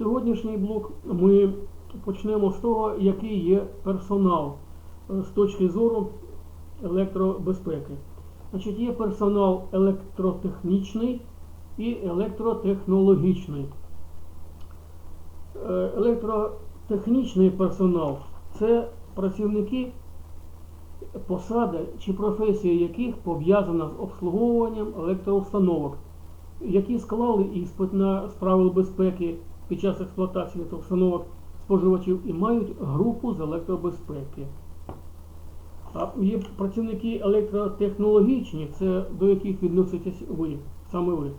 Сьогоднішній блок ми почнемо з того, який є персонал е, з точки зору електробезпеки. Значить, є персонал електротехнічний і електротехнологічний. Е, Електротехнічний персонал це працівники, посади чи професія яких пов'язана з обслуговуванням електроустановок, які склали іспит на правил безпеки під час експлуатації електроустановок споживачів і мають групу з електробезпеки. А є працівники електротехнологічні, це до яких відноситесь ви, саме ви.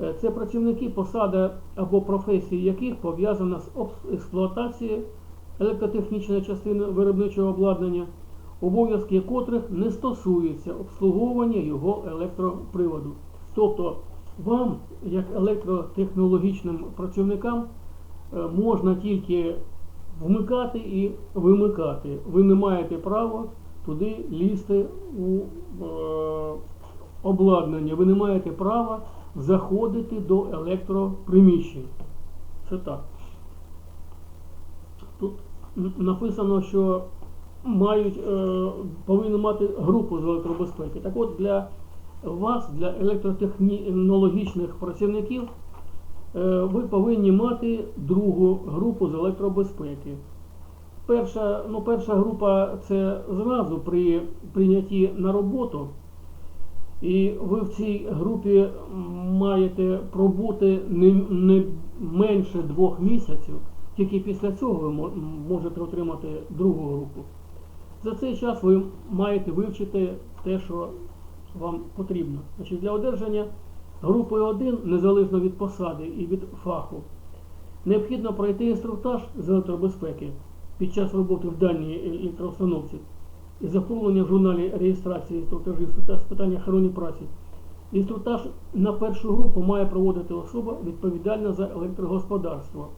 Е, Це працівники, посада або професії яких пов'язана з експлуатацією електротехнічної частини виробничого обладнання, обов'язки котрих не стосуються обслуговування його електроприводу. Тобто вам, як електротехнологічним працівникам, е, можна тільки вмикати і вимикати. Ви не маєте права туди лізти у е, обладнання. Ви не маєте права заходити до електроприміщень. Це так. Тут написано, що мають, е, повинні мати групу з електробезпеки. Так от для вас, для електротехнологічних працівників, е, ви повинні мати другу групу з електробезпеки. Перша, ну, перша група це зразу при прийнятті на роботу. І ви в цій групі маєте пробути не, не менше двох місяців, тільки після цього ви можете отримати другу групу. За цей час ви маєте вивчити те, що вам потрібно. Значить, для одержання групи 1, незалежно від посади і від фаху, необхідно пройти інструктаж з електробезпеки під час роботи в даній електроустановці і заповнення в журналі реєстрації інструктажів з питання охорони праці. Інструктаж на першу групу має проводити особа відповідальна за електрогосподарство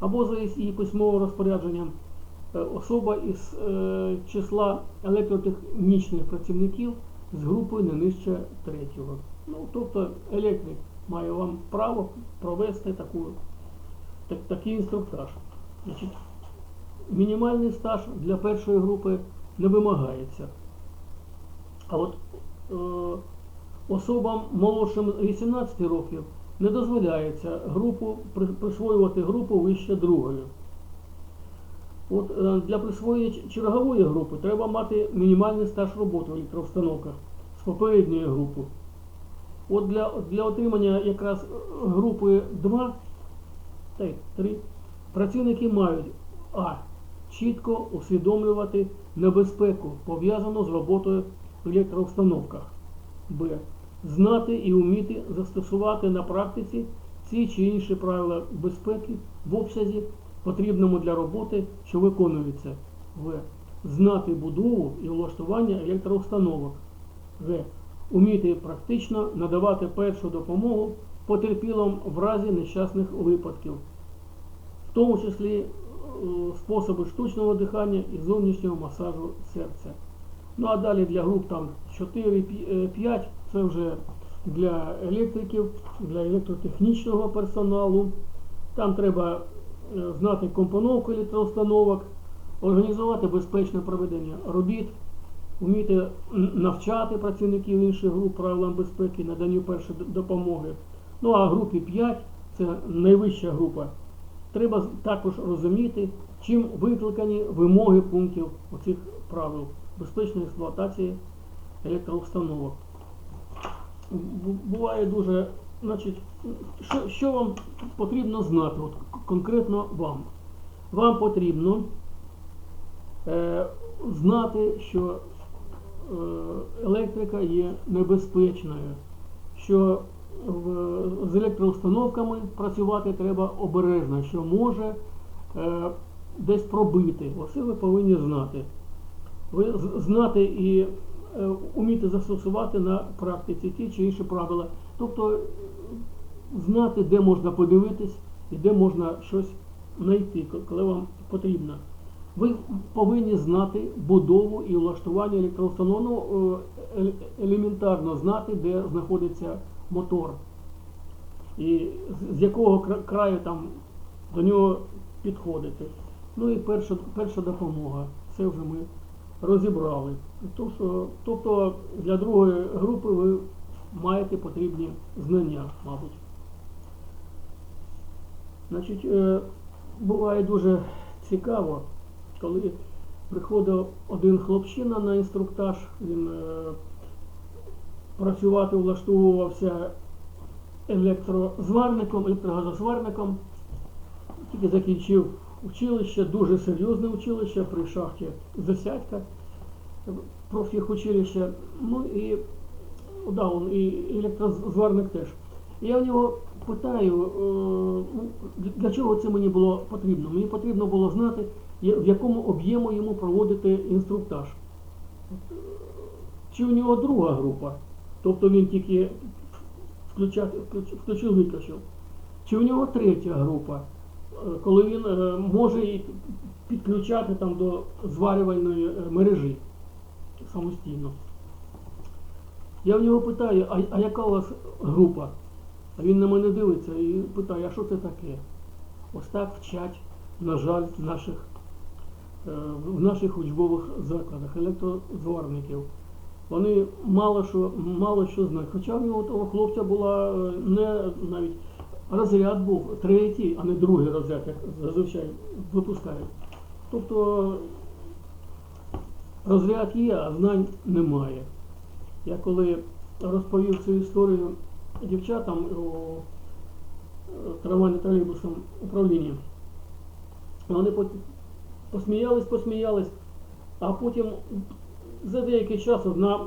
або за її письмовим розпорядженням е, особа із е, числа електротехнічних працівників з групою не нижче третього. Ну, тобто електрик має вам право провести таку, так, такий інструктаж. Значить, мінімальний стаж для першої групи не вимагається. А от е, особам молодшим 18 років не дозволяється групу присвоювати групу вище другої. От е, для присвоєння чергової групи треба мати мінімальний стаж роботи в електроустановках з попередньої групи. От для, для отримання якраз е, групи 2 та 3 працівники мають А. Чітко усвідомлювати небезпеку, пов'язану з роботою в електроустановках. Б. Знати і вміти застосувати на практиці ці чи інші правила безпеки в обсязі, потрібному для роботи, що виконується. В. Знати будову і влаштування електроустановок. Г. Уміти практично надавати першу допомогу потерпілим в разі нещасних випадків, в тому числі е, способи штучного дихання і зовнішнього масажу серця. Ну а далі для груп там 4-5 це вже для електриків, для електротехнічного персоналу. Там треба е, знати компоновку електроустановок, організувати безпечне проведення робіт, вміти навчати працівників інших груп правилам безпеки, наданню першої допомоги. Ну а групі 5 це найвища група. Треба також розуміти, чим викликані вимоги пунктів оцих правил безпечної експлуатації електроустановок. Буває дуже, значить, що, що вам потрібно знати, от конкретно вам? Вам потрібно е, знати, що е, електрика є небезпечною, що в, з електроустановками працювати треба обережно, що може е, десь пробити. Оце ви повинні знати. Ви знати і е, уміти застосувати на практиці ті чи інші правила. Тобто знати, де можна подивитись і де можна щось знайти, коли вам потрібно. Ви повинні знати будову і влаштування електроустанов, ну, е, елементарно знати, де знаходиться мотор. І з- якого краю там до нього підходити. Ну і перша, перша допомога. Це вже ми розібрали. Тобто для другої групи ви маєте потрібні знання, мабуть. Значить, е, буває дуже цікаво, коли приходив один хлопчина на інструктаж, він е, працювати влаштовувався електрозварником, електрогазосварником, тільки закінчив училище, дуже серйозне училище при шахті Засядька, профтехучилище. Ну і да, он, і електрозварник теж. Я в нього питаю, е, ну, для чого це мені було потрібно? Мені потрібно було знати, в якому об'єму йому проводити інструктаж. Чи у нього друга група, тобто він тільки включив виключив. Чи у нього третя група, е, коли він е, може підключати там до зварювальної мережі самостійно. Я в нього питаю, а, а яка у вас група? А він на мене дивиться і питає, а що це таке? Ось так вчать, на жаль, наших, е, в наших учбових закладах електрозварників. Вони мало що, мало що знають. Хоча в нього того хлопця була е, не навіть розряд був третій, а не другий розряд, як зазвичай випускають. Тобто розряд є, а знань немає. Я коли розповів цю історію дівчатам у трамвайно тролейбусом управлінні, вони посміялись, посміялись, а потім за деякий час одна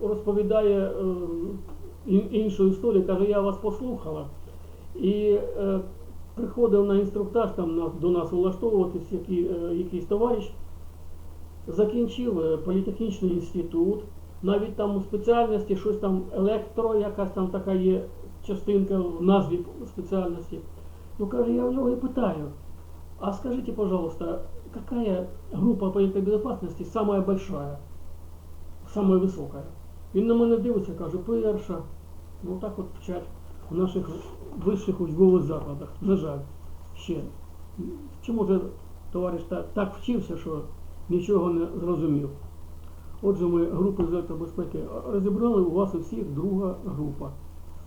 розповідає е, іншу історію, каже, я вас послухала. І е, приходив на інструктаж там до нас влаштовуватись який, е, якийсь товариш, закінчив е, політехнічний інститут, навіть там у спеціальності щось там електро, якась там така є частинка в назві спеціальності. Ну каже, я у нього і питаю, а скажите, пожалуйста, какая группа по электробезопасности самая большая, самая висока? Він на мене дивиться, каже, перша. Ну так от вчать в наших вищих учбових закладах. На жаль, ще. Чи може товариш так, так вчився, що нічого не зрозумів. Отже, ми групу з електробезпеки розібрали, у вас у всіх друга група.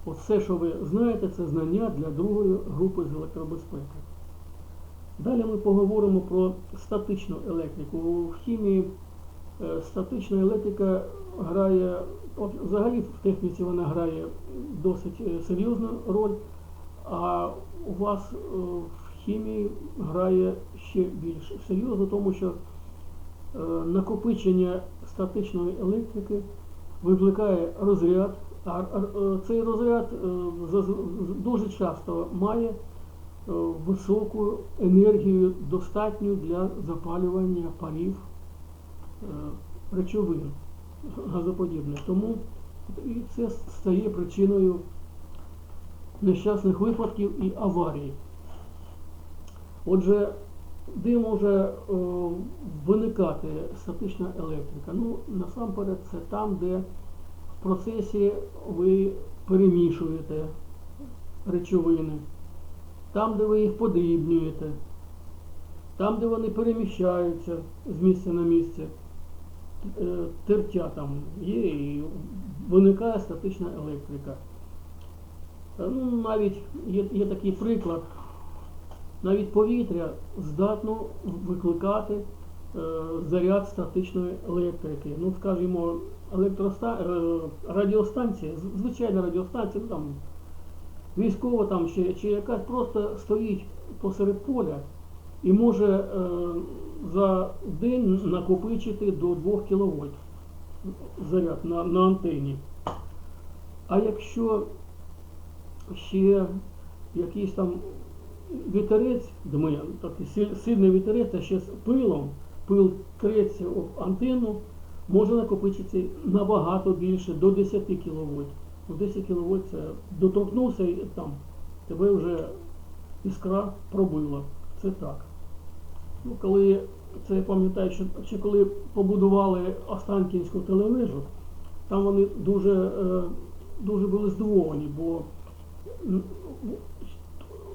От все, що ви знаєте, це знання для другої групи з електробезпеки. Далі ми поговоримо про статичну електрику. В хімії е, статична електрика грає, взагалі в техніці вона грає досить е, серйозну роль, а у вас е, в хімії грає ще більш серйозно, тому що накопичення статичної електрики викликає розряд, а е, цей розряд е, дуже часто має е, високу енергію, достатню для запалювання парів речовин газоподібних. Тому і це стає причиною нещасних випадків і аварій. Отже, де може е, виникати статична електрика? Ну, насамперед, це там, де в процесі ви перемішуєте речовини, там, де ви їх подрібнюєте, там, де вони переміщаються з місця на місце, е, тертя там є і виникає статична електрика. Е, Ну, навіть є, є такий приклад. Навіть повітря здатно викликати е, заряд статичної електрики. Ну, скажімо, електроста... е, радіостанція, звичайна радіостанція, ну, там, військова там, чи, чи якась просто стоїть посеред поля і може е, за день накопичити до 2 кВт заряд на, на антенні. А якщо ще якийсь там вітерець, дме, такий силь- сильний вітерець, та ще з пилом, пил треться об антенну, може накопичитися набагато більше, до 10 кВт. Ну, 10 кВт це доторкнувся і там тебе вже іскра пробила. Це так. Ну, коли це я пам'ятаю, що, що коли побудували Останкінську телевежу, там вони дуже, е, дуже були здивовані, бо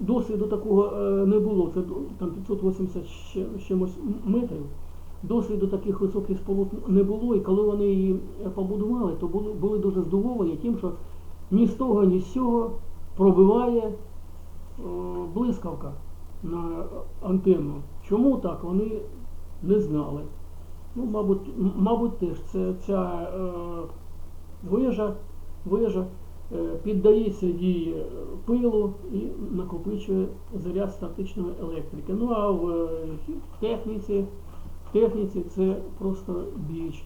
досвіду такого е, не було. Це там 580 ще, чимось метрів. Досвіду таких високих споруд не було, і коли вони її е, побудували, то були, були дуже здивовані тим, що ні з того, ні з цього пробиває е, блискавка на антенну. Чому так, вони не знали. Ну, мабуть, мабуть, теж це ця е, вежа, вежа е, піддається дії е, пилу і накопичує заряд статичної електрики. Ну а в е, техніці, в техніці це просто біч.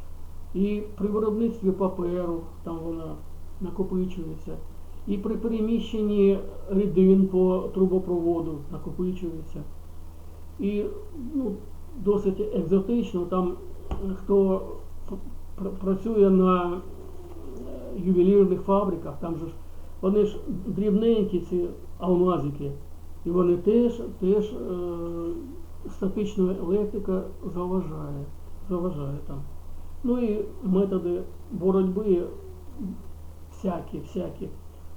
І при виробництві паперу там вона накопичується. І при переміщенні рідин по трубопроводу накопичується. І ну, досить екзотично, там е, хто пр- пр- працює на е, ювелірних фабриках, там же ж вони ж дрібненькі ці алмазики, і вони теж, теж е, статична електрика заважає, заважає там. Ну і методи боротьби всякі, всякі.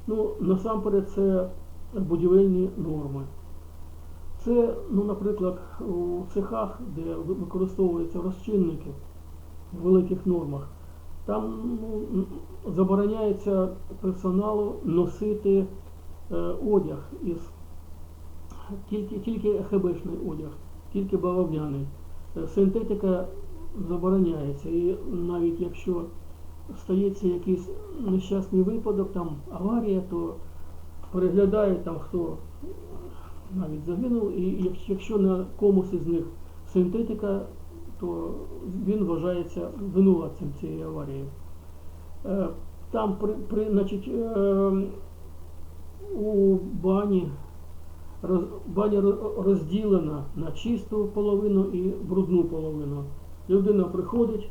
Ну, насамперед це будівельні норми. Це, ну, наприклад, у цехах, де використовуються розчинники в великих нормах, там ну, забороняється персоналу носити е, одяг із тільки, тільки ХБшний одяг, тільки бавовняний. Е, Синтетика забороняється. І навіть якщо стається якийсь нещасний випадок, там аварія, то переглядають там хто навіть загинув, і якщо на комусь із них синтетика, то він вважається винуватцем цієї аварії. Е, Там при, при, значить, е, у бані роз, баня розділена на чисту половину і брудну половину. Людина приходить,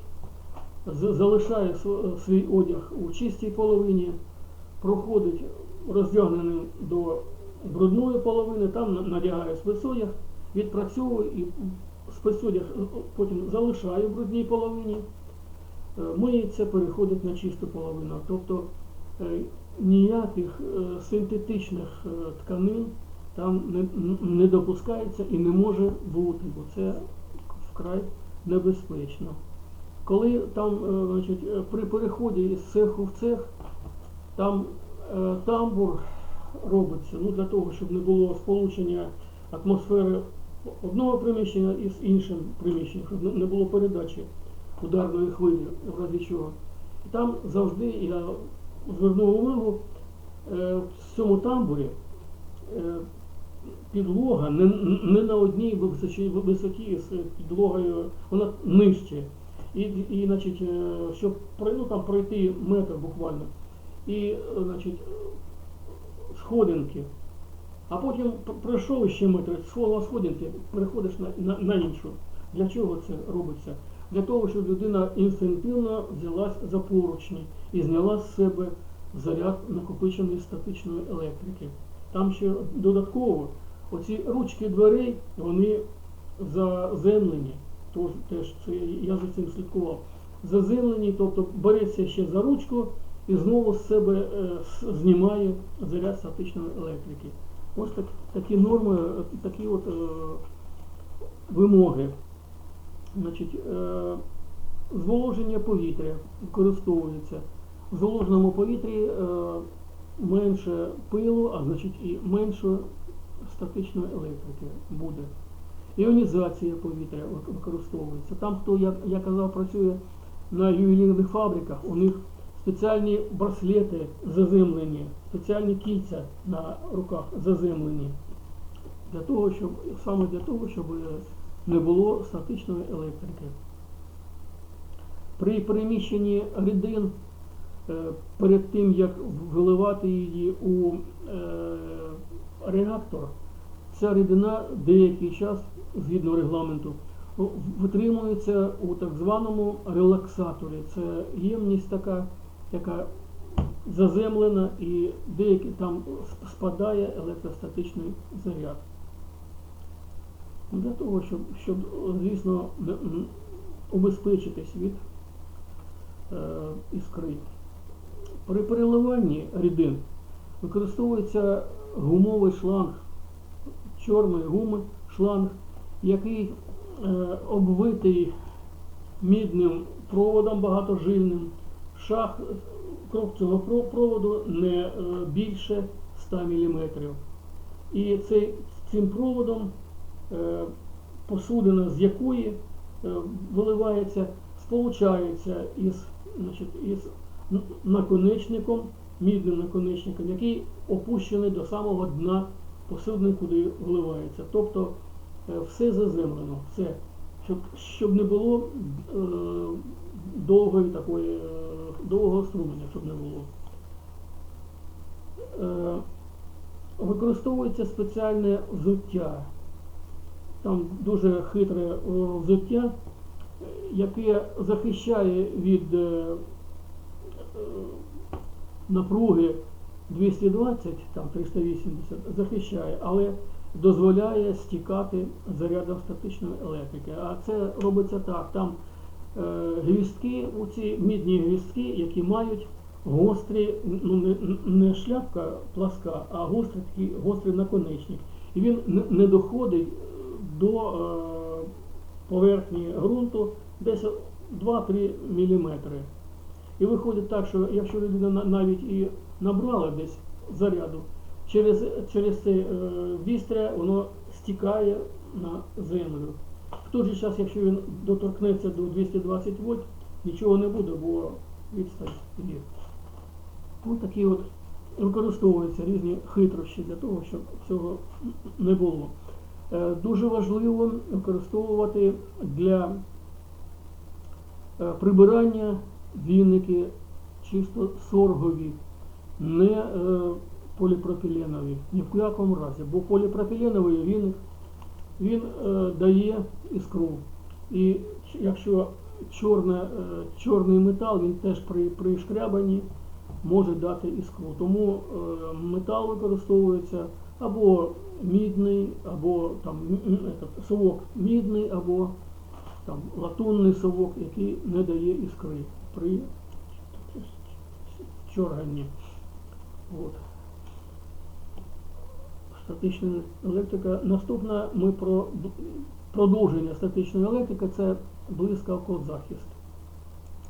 залишає св- свій одяг у чистій половині, проходить роздягненим до брудної половини, там надягає спецодяг, відпрацьовує і спецодяг потім залишає в брудній половині, миється, переходить на чисту половину. Тобто е, ніяких е, синтетичних е, тканин там не, не допускається і не може бути, бо це вкрай небезпечно. Коли там, е, значить, е, при переході з цеху в цех, там е, тамбур робиться ну, для того, щоб не було сполучення атмосфери одного приміщення із іншим приміщенням, щоб не було передачі ударної хвилі, в разі чого. І там завжди я звернув увагу, е, в цьому тамбурі е, підлога не, не на одній висоті, з підлогою, вона нижче. І, і значить, е, щоб ну, там пройти метр буквально, і значить, сходинки. А потім пройшов ще метр, сховав сходинки, переходиш на, на, на іншу. Для чого це робиться? Для того, щоб людина інстинктивно взялась за поручні і зняла з себе заряд накопиченої статичної електрики. Там ще додатково оці ручки дверей, вони заземлені. Тож теж це я за цим слідкував. Заземлені, тобто береться ще за ручку і знову з себе е, знімає заряд статичної електрики. Ось так, такі норми, е, такі от е, вимоги. Значить, е, зволоження повітря використовується. В зволоженому повітрі е, менше пилу, а значить і менше статичної електрики буде. Іонізація повітря використовується. Там, хто, як я казав, працює на ювелірних фабриках, у них спеціальні браслети заземлені, спеціальні кільця на руках заземлені. Для того, щоб, саме для того, щоб е, не було статичної електрики. При переміщенні рідин е, перед тим, як виливати її у е, реактор, ця рідина деякий час, згідно регламенту, витримується у так званому релаксаторі. Це ємність така, яка заземлена і деякий там спадає електростатичний заряд. Для того, щоб, щоб звісно, убезпечитись від е, іскри. При переливанні рідин використовується гумовий шланг чорної гуми шланг, який е, обвитий мідним проводом багатожильним. Шах крок цього проводу не е, більше 100 мм. І цей, цим проводом е, посудина, з якої е, виливається, сполучається із, значить, із наконечником, мідним наконечником, який опущений до самого дна посудини, куди вливається. Тобто е, все заземлено, все, щоб, щоб не було е, довгої такої, е, довгого струменя, щоб не було. Е, використовується спеціальне взуття. Там дуже хитре е, взуття, яке захищає від е, е, напруги 220, там 380, захищає, але дозволяє стікати зарядом статичної електрики. А це робиться так. Там гвістки, оці мідні гвістки, які мають гострі, ну не, шляпка пласка, а гострий такий гострий наконечник. І він не доходить до е, поверхні ґрунту десь 2-3 мм. І виходить так, що якщо людина навіть і набрала десь заряду, через, через це е, вістря воно стікає на землю. В той же час, якщо він доторкнеться до 220 вольт, нічого не буде, бо відстань є. Ось такі от використовуються різні хитрощі для того, щоб цього не було. Е, Дуже важливо використовувати для е, прибирання віники чисто соргові, не е, поліпропіленові, ні в якому разі. Бо поліпропіленовий віник він дає іскру. І якщо чорне, чорний метал, він теж при, при шкрябанні може дати іскру. Тому метал використовується або мідний, або там этот, совок мідний, або там латунний совок, який не дає іскри при чорганні. От. Статична електрика. Наступна ми про продовження статичної електрики це блискавкозахист.